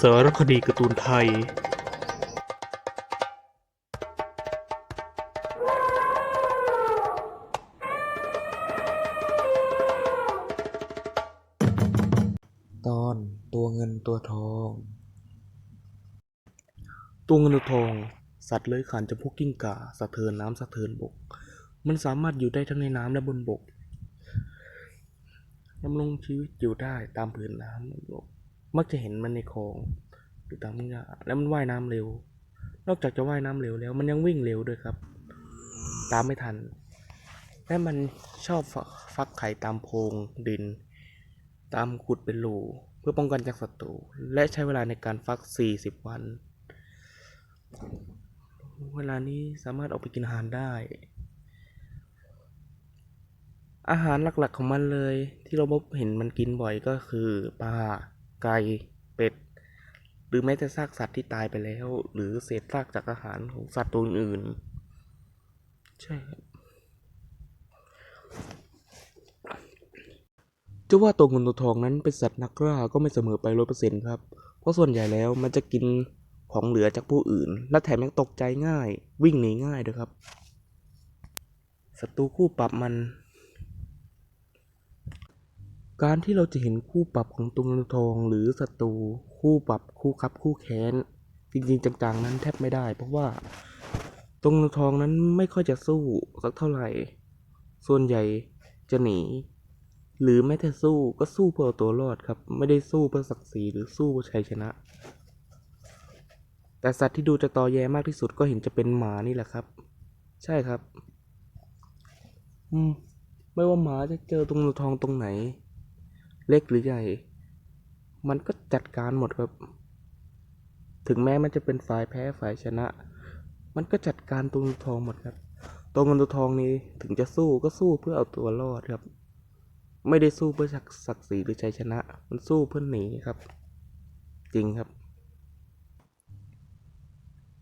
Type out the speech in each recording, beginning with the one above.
สารคดีการ์ตูนไทย ตอนตัวเงินตัวทอง ตัวเงินตัวทอง สัตว์เลื้อยคลานจำพวกกิ้งก่าสะเทินน้ำสะเทินบก มันสามารถอยู่ได้ทั้งในน้ำและบนบกดำรงชีวิตอยู่ได้ตามผืนน้ำบนบก มักจะเห็นมันในคลองหรือตามทุ่งหญ้าและมันว่ายน้ำเร็ว นอกจากจะว่ายน้ำเร็วแล้ว มันยังวิ่งเร็วด้วยครับ ตามไม่ทัน และมันชอบฟักฟักไข่ตามโพรงดิน ตามขุดเป็นรูเพื่อป้องกันจากศัตรูและใช้เวลาในการฟัก 40 วัน เวลานี้สามารถออกไปกินอาหารได้ อาหารหลักๆของมันเลย ที่เราพบเห็นมันกินบ่อยก็คือปลา ไก่เป็ด หรือแม้แต่ซากสัตว์ที่ตายไปแล้ว หรือเศษซากจากอาหารของสัตว์ตัวอื่น ใช่ครับจะว่าตัวเงินตัวทองนั้นเป็นสัตว์นักล่าก็ไม่เสมอไปร้อยเปอร์เซ็นต์ครับ เพราะส่วนใหญ่แล้วมันจะกินของเหลือจากผู้อื่น และแถมยังตกใจง่าย วิ่งหนีง่ายด้วยครับศัตรูคู่ปรับมัน การที่เราจะเห็นคู่ปรับของตัวเงินตัวทองหรือศัตรูคู่ปรับคู่คับคู่แค้น จริงๆจังๆนั้นแทบไม่ได้ เพราะว่าตัวเงินตัวทองนั้นไม่ค่อยจะสู้สักเท่าไหร่ ส่วนใหญ่จะหนี หรือแม้แต่สู้ก็สู้เพื่อตัวรอดครับ ไม่ได้สู้เพื่อศักดิ์ศรีหรือสู้เพื่อชัยชนะ แต่สัตว์ที่ดูจะตอแยมากที่สุดก็เห็นจะเป็นหมานี่แหละครับ ใช่ครับ อืมไม่ว่าหมาจะเจอตรงทองตรงไหน เล็กหรือใหญ่ มันก็จัดการหมดครับ ถึงแม้มันจะเป็นฝ่ายแพ้ฝ่ายชนะ มันก็จัดการตัวเงินตัวทองหมดครับ ตัวเงินตัวทองนี้ถึงจะสู้ก็สู้เพื่อเอาตัวรอดครับ ไม่ได้สู้เพื่อศักดิ์ศรีหรือชัยชนะ มันสู้เพื่อหนีครับ จริงครับ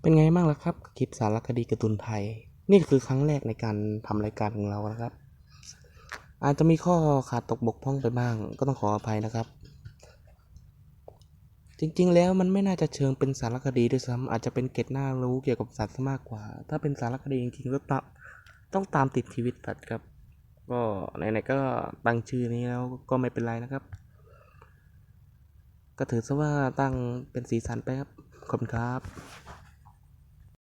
เป็นไงบ้างล่ะครับกับคลิปสารคดีการ์ตูนไทย นี่คือครั้งแรกในการทำรายการของเรานะครับ อาจจะมีข้อขาดตกบกพร่องไปบ้าง ก็ต้องขออภัยนะครับ จริงๆ แล้วมันไม่น่าจะเชิงเป็นสารคดีด้วยซ้ำอาจจะเป็นเก็ดน่ารู้เกี่ยวกับสัตว์ซะมากกว่า ถ้าเป็นสารคดีจริงๆก็ตต้องตามติดชีวิตสัตว์ครับ ก็ไหนๆก็ตั้งชื่อนี้แล้วก็ไม่เป็นไรนะครับ ก็ถือซะว่าตั้งเป็นสีสันไปครับขอบคุณครับ